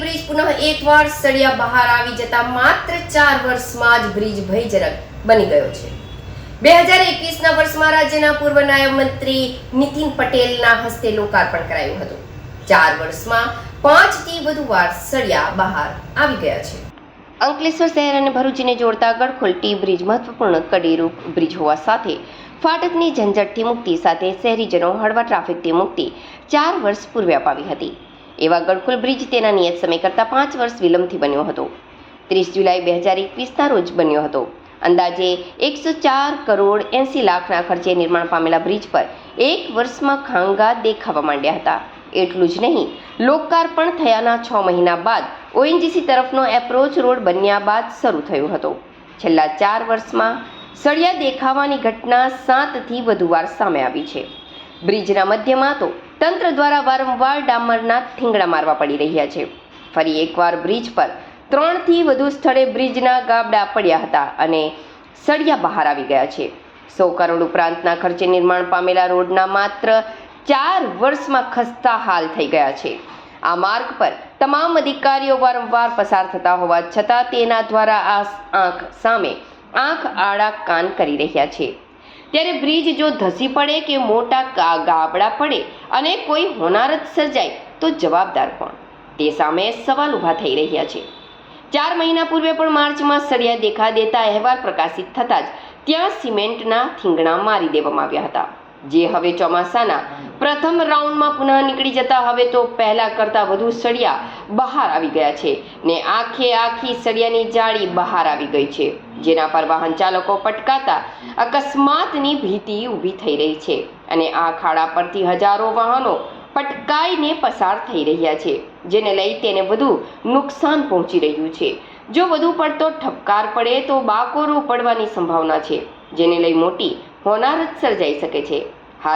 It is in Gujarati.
બ્રિજ પુનઃ એકવાર સળિયા બહાર આવી જતા માત્ર ચાર વર્ષમાં જ બ્રિજ ભયજનક બની ગયો છે. બે હજાર વર્ષમાં રાજ્યના પૂર્વ નાયબ મંત્રી નીતિન પટેલના હસ્તે લોકાર્પણ કરાયું હતું. ચાર વર્ષમાં પાંચથી વધુ વાર સળિયા બહાર આવી ગયા છે. અંકલેશ્વર શહેર અને ભરૂચને જોડતા ગડખોલ ટી બ્રિજ મહત્વપૂર્ણ કડીરૂપ બ્રિજ હોવા સાથે ફાટકની ઝંઝટથી મુક્તિ સાથે શહેરીજનો હળવા ટ્રાફિકથી મુક્તિ ચાર વર્ષ પૂર્વે અપાવી હતી. એવા ગડખોલ બ્રિજ તેના નિયત સમય કરતાં પાંચ વર્ષ વિલંબથી બન્યો હતો. ત્રીસ જુલાઈ બે હજાર એકવીસના રોજ બન્યો હતો. અંદાજે એકસો ચાર કરોડ એંસી લાખના ખર્ચે નિર્માણ પામેલા બ્રિજ પર એક વર્ષમાં ખાંગા દેખાવા માંડ્યા હતા. એટલું જ નહીં, લોકાર્પણ થયાના છ મહિના બાદ ઓએનજીસી તરફનો એપ્રોચ રોડ બન્યા બાદ શરૂ થયો હતો. છેલ્લા ચાર વર્ષમાં સળિયા દેખાવાની ઘટના સાતથી વધુ વાર સામે આવી છે. બ્રિજના મધ્યમાં તો તંત્ર દ્વારા વારંવાર ડામરના થીંગડા મારવા પડી રહ્યા છે. ફરી એકવાર બ્રિજ પર ત્રણથી વધુ સ્થળે બ્રિજના ગાબડા પડ્યા હતા અને સળિયા બહાર આવી ગયા છે. સો કરોડ ઉપરાંતના ખર્ચે નિર્માણ પામેલા રોડના માત્ર ચાર વર્ષમાં ખસ્તા હાલ થઈ ગયા છે. આ માર્ગ પર તમામ અધિકારીઓ વારંવાર પસાર થતા હોવા છતાં તેના દ્વારા આ આંખ સામે આંખ આડા કાન કરી રહ્યા છે. ત્યારે બ્રિજ જો ધસી પડે કે મોટા ગાબડા પડે અને કોઈ હોનારત સર્જાય તો જવાબદાર કોણ? તે સામે સવાલ ઊભા થઈ રહ્યા છે. ચાર મહિના પૂર્વે પણ માર્ચમાં સળિયા દેખા દેતા અહેવાલ પ્રકાશિત થતાં જ ત્યાં સિમેન્ટના થીંગણા મારી દેવામાં આવ્યા હતા. જે હવે ચોમાસાના પ્રથમ રાઉન્ડમાં પુનઃ નીકળી જતા હવે તો પહેલા કરતાં વધુ સળિયા બહાર આવી ગયા છે ને આખે આખી સળિયાની જાળી બહાર આવી ગઈ છે, જેના પર વાહન ચાલકો પટકાતા અકસ્માતની ભીતિ ઊભી થઈ રહી છે અને આ ખાડા પરથી હજારો વાહનો પટકાઈને પસાર થઈ રહ્યા છે, જેને લઈ તેને વધુ નુકસાન પહોંચી રહ્યું છે. જો વધુ પડતો ઠપકાર પડે તો બાકોરો પડવાની સંભાવના છે, જેને લઈ મોટી હોનારત સર્જાઈ શકે છે.